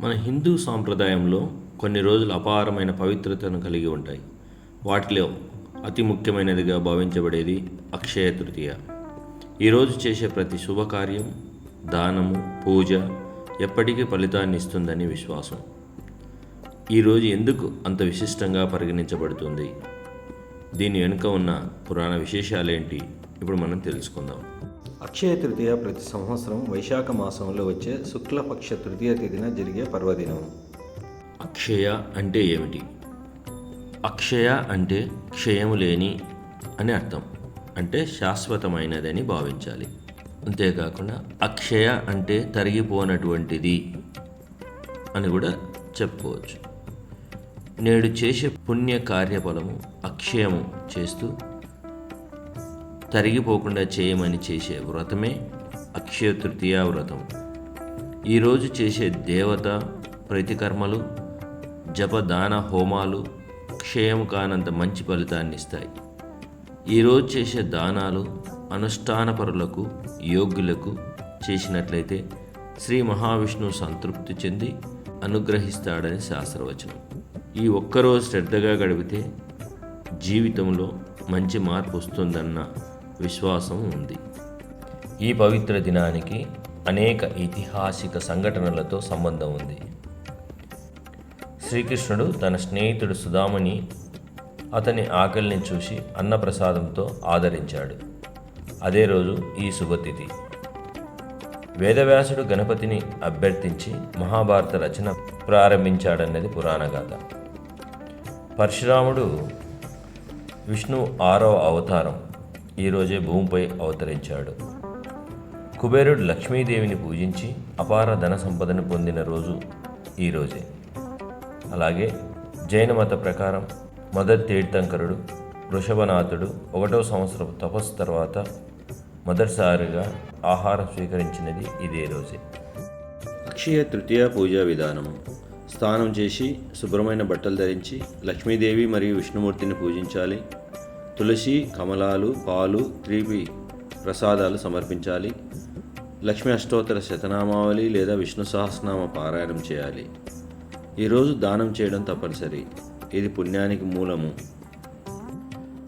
మన హిందూ సాంప్రదాయంలో కొన్ని రోజులు అపారమైన పవిత్రతను కలిగి ఉంటాయి. వాటిలో అతి ముఖ్యమైనదిగా భావించబడేది అక్షయ తృతీయ. ఈరోజు చేసే ప్రతి శుభకార్యం దానము పూజ ఎప్పటికీ ఫలితాన్ని ఇస్తుందని విశ్వాసం. ఈరోజు ఎందుకు అంత విశిష్టంగా పరిగణించబడుతుంది? దీని వెనుక ఉన్న పురాణ విశేషాలేంటి? ఇప్పుడు మనం తెలుసుకుందాం. అక్షయ తృతీయ ప్రతి సంవత్సరం వైశాఖ మాసంలో వచ్చే శుక్లపక్ష తృతీయ తేదీన జరిగే పర్వదినం. అక్షయ అంటే ఏమిటి? అక్షయ అంటే క్షయము లేని అని అర్థం. అంటే శాశ్వతమైనదని భావించాలి. అంతేకాకుండా అక్షయ అంటే తరిగిపోనటువంటిది అని కూడా చెప్పుకోవచ్చు. నేడు చేసే పుణ్య కార్యఫలము అక్షయము చేస్తూ తరిగిపోకుండా చేయమని చేసే వ్రతమే అక్షయ తృతీయ వ్రతం. ఈరోజు చేసే దేవత ప్రతికర్మలు జపదాన హోమాలు క్షయం కానంత మంచి ఫలితాన్ని ఇస్తాయి. ఈరోజు చేసే దానాలు అనుష్ఠానపరులకు యోగ్యులకు చేసినట్లయితే శ్రీ మహావిష్ణువు సంతృప్తి చెంది అనుగ్రహిస్తాడని శాస్త్రవచనం. ఈ ఒక్కరోజు శ్రద్ధగా గడిపితే జీవితంలో మంచి మార్పు వస్తుందన్న విశ్వాసం ఉంది. ఈ పవిత్ర దినానికి అనేక ఐతిహాసిక సంఘటనలతో సంబంధం ఉంది. శ్రీకృష్ణుడు తన స్నేహితుడు సుధాముని అతని ఆకలిని చూసి అన్నప్రసాదంతో ఆదరించాడు. అదే రోజు ఈ శుభతిథి. వేదవ్యాసుడు గణపతిని అభ్యర్థించి మహాభారత రచన ప్రారంభించాడన్నది పురాణగాథ పరశురాముడు విష్ణు ఆరవ అవతారం ఈరోజే భూమిపై అవతరించాడు. కుబేరుడు లక్ష్మీదేవిని పూజించి అపార ధన సంపదను పొందిన రోజు ఈరోజే అలాగే జైన మత ప్రకారం మొదటి తీర్థంకరుడు వృషభనాథుడు ఒకటో సంవత్సరం తపస్సు తర్వాత మొదటిసారిగా ఆహారం స్వీకరించినది ఇదే రోజే. అక్షయ తృతీయ పూజా విధానము. స్నానం చేసి శుభ్రమైన బట్టలు ధరించి లక్ష్మీదేవి మరియు విష్ణుమూర్తిని పూజించాలి. తులసి కమలాలు పాలు త్రీపి ప్రసాదాలు సమర్పించాలి. లక్ష్మీ అష్టోత్తర శతనామావళి లేదా విష్ణు సహస్రనామ పారాయణం చేయాలి. ఈరోజు దానం చేయడం తప్పనిసరి. ఇది పుణ్యానికి మూలము.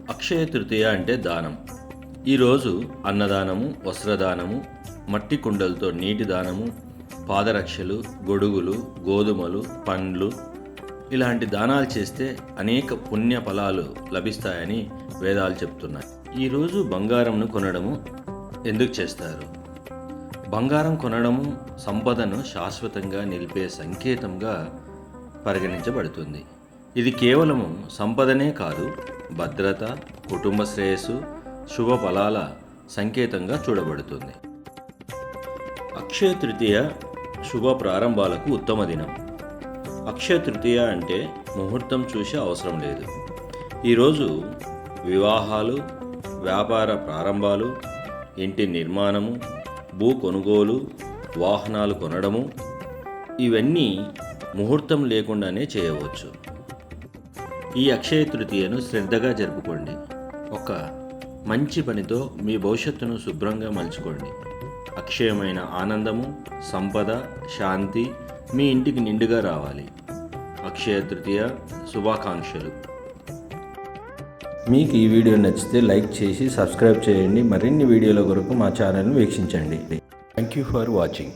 అక్షయ తృతీయ అంటే దానం. ఈరోజు అన్నదానము వస్త్రదానము మట్టి కుండలతో నీటి దానము పాదరక్షలు గొడుగులు గోధుమలు పండ్లు ఇలాంటి దానాలు చేస్తే అనేక పుణ్య ఫలాలు లభిస్తాయని వేదాలు చెప్తున్నాయి. ఈరోజు బంగారంను కొనడము ఎందుకు చేస్తారు? బంగారం కొనడము సంపదను శాశ్వతంగా నిలిపే సంకేతంగా పరిగణించబడుతుంది. ఇది కేవలము సంపదనే కాదు భద్రత కుటుంబ శ్రేయస్సు శుభ ఫలాల సంకేతంగా చూడబడుతుంది. అక్షయ తృతీయ శుభ ప్రారంభాలకు ఉత్తమ దినం. అక్షయ తృతీయ అంటే ముహూర్తం చూసే అవసరం లేదు. ఈరోజు వివాహాలు వ్యాపార ప్రారంభాలు ఇంటి నిర్మాణము భూ కొనుగోలు వాహనాలు కొనడము ఇవన్నీ ముహూర్తం లేకుండానే చేయవచ్చు. ఈ అక్షయ తృతీయను శ్రద్ధగా జరుపుకోండి. ఒక మంచి పనితో మీ భవిష్యత్తును శుభ్రంగా మలుచుకోండి. అక్షయమైన ఆనందము సంపద శాంతి మీ ఇంటికి నిండుగా రావాలి. అక్షయ తృతీయ శుభాకాంక్షలు. మీకు ఈ వీడియో నచ్చితే లైక్ చేసి సబ్స్క్రైబ్ చేయండి. మరిన్ని వీడియోల కొరకు మా ఛానల్ను వీక్షించండి. Thank you for watching